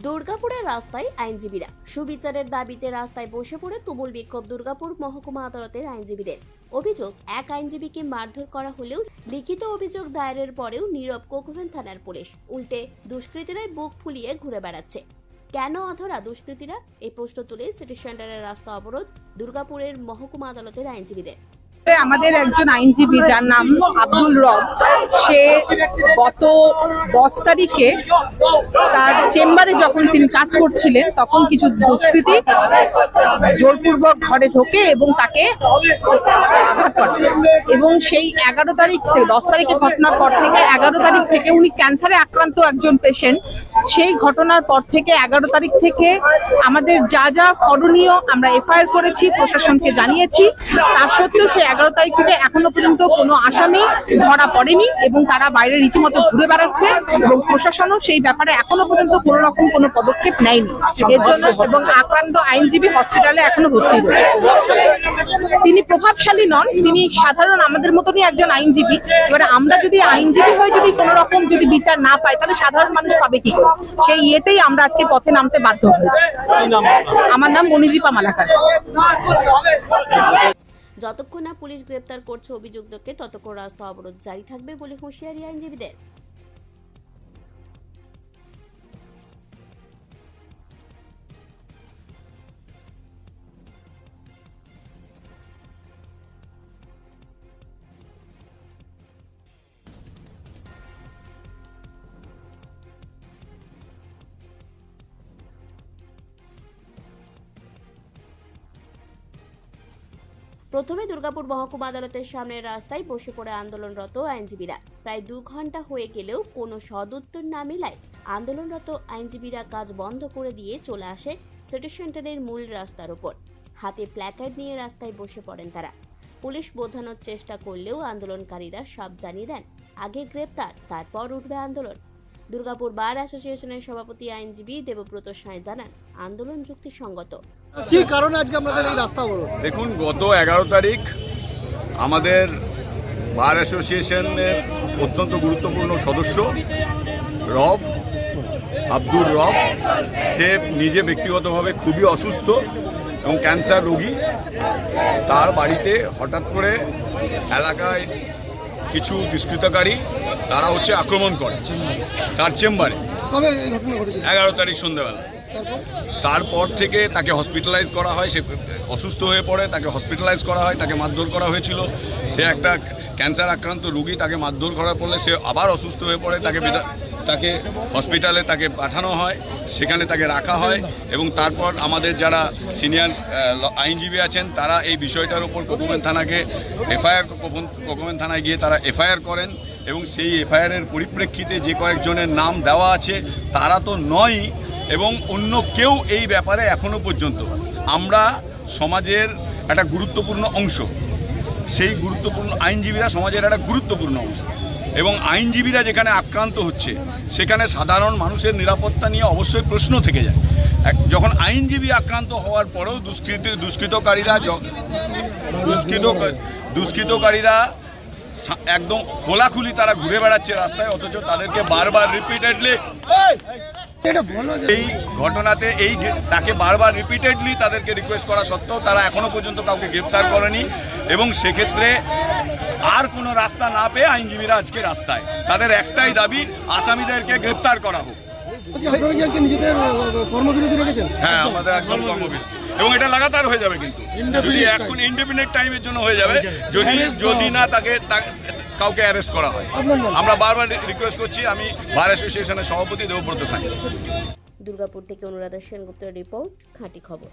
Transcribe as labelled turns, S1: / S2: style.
S1: দুর্গাপুরের রাস্তায় আইনজীবীরা। সুবিচারের দাবিতে রাস্তায় বসে পড়ে তুমুল বিক্ষোভ দুর্গাপুর মহকুমা আদালতের আইনজীবীদের। অভিযোগ, এক আইনজীবীকে মারধর করা হলেও লিখিত অভিযোগ দায়েরের পরেও নীরব কোকভেন থানার পুলিশ। উল্টে দুষ্কৃতীরাই বুক ফুলিয়ে ঘুরে বেড়াচ্ছে। কেন অধরা দুষ্কৃতীরা? এই প্রশ্ন তুলে সিটি সেন্টারের রাস্তা অবরোধ দুর্গাপুরের মহকুমা আদালতের আইনজীবীদের।
S2: আমাদের একজন আইনজীবী যার নাম আব্দুল রব। সে গত দশ তারিখে তার চেম্বারে যখন তিনি কাজ করছিলেন, তখন কিছু দুষ্কৃতী জোরপূর্বক ঘরে ঢোকে এবং তাকে আঘাত করে। এবং সেই এগারো তারিখ থেকে, দশ তারিখে ঘটনার পর থেকে, এগারো তারিখ থেকে উনি ক্যান্সারে আক্রান্ত একজন পেশেন্ট সেই ঘটনার পর থেকে এগারো তারিখ থেকে আমাদের যা যা করণীয় আমরা এফআইআর করেছি, প্রশাসনকে জানিয়েছি। তার সত্ত্বেও সেই এগারো তারিখ থেকে এখনও পর্যন্ত কোনো আসামি ধরা পড়েনি। এবং তারা বাইরে রীতিমতো ঘুরে বেড়াচ্ছে এবং প্রশাসনও সেই ব্যাপারে এখনও পর্যন্ত কোনো রকম কোনো পদক্ষেপ নেয়নি। এর জন্য এবং আক্রান্ত আইনজীবী হসপিটালে এখনও ভর্তি রয়েছে তিনি প্রভাবশালী নন, তিনি সাধারণ আমাদের মতনই একজন আইনজীবী। এবারে আমরা যদি আইনজীবী হয়ে যদি কোনো রকম যদি বিচার না পাই, তাহলে সাধারণ মানুষ পাবে কি করে? সেই ইয়েতেই আমরা আজকে পথে নামতে বাধ্য হয়েছি। আমার নাম মনিদীপা মালাকার।
S1: যতক্ষণ না পুলিশ গ্রেপ্তার করছে অভিযুক্তকে ততক্ষণ রাস্তা অবরোধ জারি থাকবে বলে হুঁশিয়ারি আইনজীবীদের। প্রথমে দুর্গাপুর মহকুমা আদালতের সামনের রাস্তায় বসে পড়ে আন্দোলনরত আইনজীবীরা। প্রায় দু ঘণ্টা হয়ে গেলেও কোনো সদুত্তর না মেলায় আন্দোলনরত আইনজীবীরা কাজ বন্ধ করে দিয়ে চলে আসে সিটি সেন্টারের মূল রাস্তার উপর হাতে প্ল্যাকার্ড নিয়ে রাস্তায় বসে পড়েন তারা। পুলিশ বোঝানোর চেষ্টা করলেও আন্দোলনকারীরা সব জানিয়ে দেন, আগে গ্রেপ্তার, তারপর উঠবে আন্দোলন। দুর্গাপুর বার অ্যাসোসিয়েশনের সভাপতি আইনজীবী দেবব্রত সাঁই জানান, আন্দোলন যুক্তিসঙ্গত।
S3: কি কারণে আজকে আপনাদের এই রাস্তা অবরোধ
S4: দেখুন গত এগারো তারিখ আমাদের বার অ্যাসোসিয়েশনের অত্যন্ত গুরুত্বপূর্ণ সদস্য রব আব্দুর রব সে নিজে ব্যক্তিগতভাবে খুবই অসুস্থ এবং ক্যান্সার রোগী। তার বাড়িতে হঠাৎ করে এলাকায় কিছু দুষ্কৃতকারী তারা হচ্ছে আক্রমণ করে তার চেম্বারে। এগারো তারিখ সন্ধ্যেবেলা।
S3: তারপর
S4: থেকে তাকে হসপিটালাইজ করা হয়। সে অসুস্থ হয়ে পড়ে, তাকে হসপিটালাইজ করা হয়, তাকে মারধর করা হয়েছিল। সে একটা ক্যান্সার আক্রান্ত রুগী তাকে মারধর করার পড়লে সে আবার অসুস্থ হয়ে পড়ে। তাকে তাকে হসপিটালে তাকে পাঠানো হয়, সেখানে তাকে রাখা হয় এবং তারপর আমাদের যারা সিনিয়র আইনজীবী আছেন, তারা এই বিষয়টার উপর কোকুমেন থানাকে এফআইআর কোকুমেন থানায় গিয়ে তারা এফআইআর করেন এবং সেই এফআইআরের পরিপ্রেক্ষিতে যে কয়েকজনের নাম দেওয়া আছে, তারা তো নয়ই এবং অন্য কেউ এই ব্যাপারে এখনও পর্যন্ত আমরা সমাজের একটা গুরুত্বপূর্ণ অংশ, সেই গুরুত্বপূর্ণ আইনজীবীরা সমাজের একটা গুরুত্বপূর্ণ অংশ এবং আইনজীবীরা যেখানে আক্রান্ত হচ্ছে, সেখানে সাধারণ মানুষের নিরাপত্তা নিয়ে অবশ্যই প্রশ্ন থেকে যায়। যখন আইনজীবী আক্রান্ত হওয়ার পরেও দুষ্কৃতি, দুষ্কৃতকারীরা দুষ্কৃত, দুষ্কৃতকারীরা একদম খোলাখুলি তারা ঘুরে বেড়াচ্ছে রাস্তায়, অথচ তাদেরকে বারবার রিপিটেডলি এই ঘটনাতে এই তাকে বারবার রিপিটেডলি তাদেরকে রিকোয়েস্ট করা সত্ত্বেও তারা এখনও পর্যন্ত কাউকে গ্রেপ্তার করেনি এবং সেক্ষেত্রে আর কোনো রাস্তা না পেয়ে আইনজীবীরা আজকে রাস্তায়। তাদের একটাই দাবি আসামিদেরকে গ্রেপ্তার করা হোক।
S3: আচ্ছা, আপনারা কি আজকে নিজেদের কর্মবিরতি রেখেছেন?
S4: হ্যাঁ আমাদের একদম কর্মবিরতি। এবং এটা লাগাতার হয়ে যাবে কিন্তু। যদি এখন ইন্ডিপেন্ডেন্ট টাইমের জন্য হয়ে যাবে যদি যদি না তাকে কাউকে অ্যারেস্ট করা হয়। আমরা বারবার রিকোয়েস্ট করছি আমি বার অ্যাসোসিয়েশনের সভাপতি দেবব্রত সাই
S1: দুর্গাপুর থেকে অনুরাধা সেনগুপ্তের রিপোর্ট খাঁটি খবর।